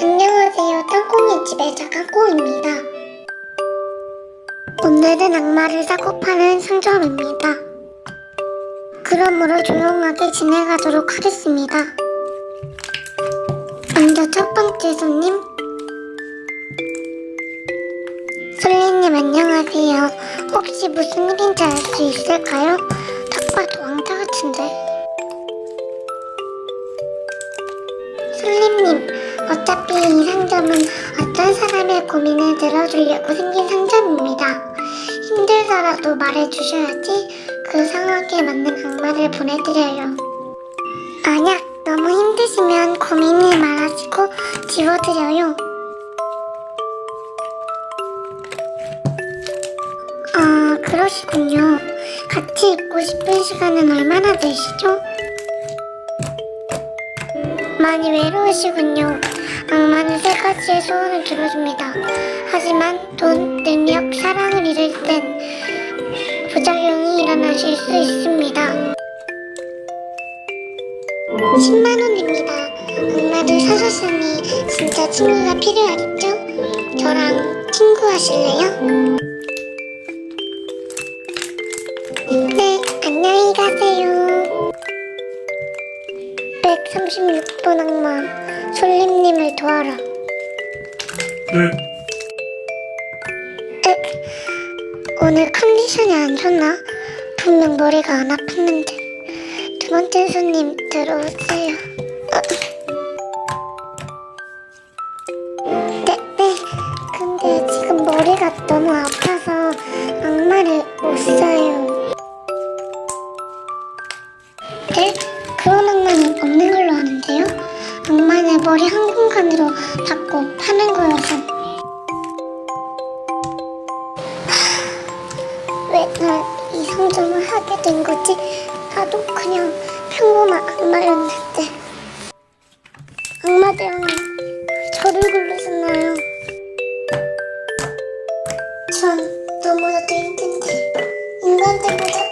안녕하세요. 땅콩이 집의 자깡콩입니다. 오늘은 악마를 사고 파는 상점입니다. 그러므로 조용하게 진행하도록 하겠습니다. 먼저 첫 번째 손님. 솔리님 안녕하세요. 혹시 무슨 일인지 알 수 있을까요? 어차피 이 상점은 어떤 사람의 고민을 들어주려고 생긴 상점입니다. 힘들더라도 말해주셔야지 그 상황에 맞는 악마를 보내드려요. 만약 너무 힘드시면 고민을 말하시고 지워드려요. 아, 그러시군요. 같이 있고 싶은 시간은 얼마나 되시죠? 많이 외로우시군요. 악마는 세 가지의 소원을 들어줍니다. 하지만 돈, 능력, 사랑을 잃을 땐 부작용이 일어나실 수 있습니다. 10만원입니다. 악마를 사셨으니 진짜 친구가 필요하겠죠? 저랑 친구 하실래요? 136번 악마, 솔림님을 도와라. 네, 에, 오늘 컨디션이 안 좋나? 분명 머리가 안 아팠는데. 두 번째 손님 들어오세요. 어. 네, 네. 근데 지금 머리가 너무 아파서 악마를 못 써요. 네? 그런 악마 머리 한 공간으로 닦고 파는 거였어. 왜난 이 상점을 하게 된 거지? 나도 그냥 평범한 악마였는데. 악마 대왕이 저를 굴러잖아요. 전 너무나도 힘든데 인간들보다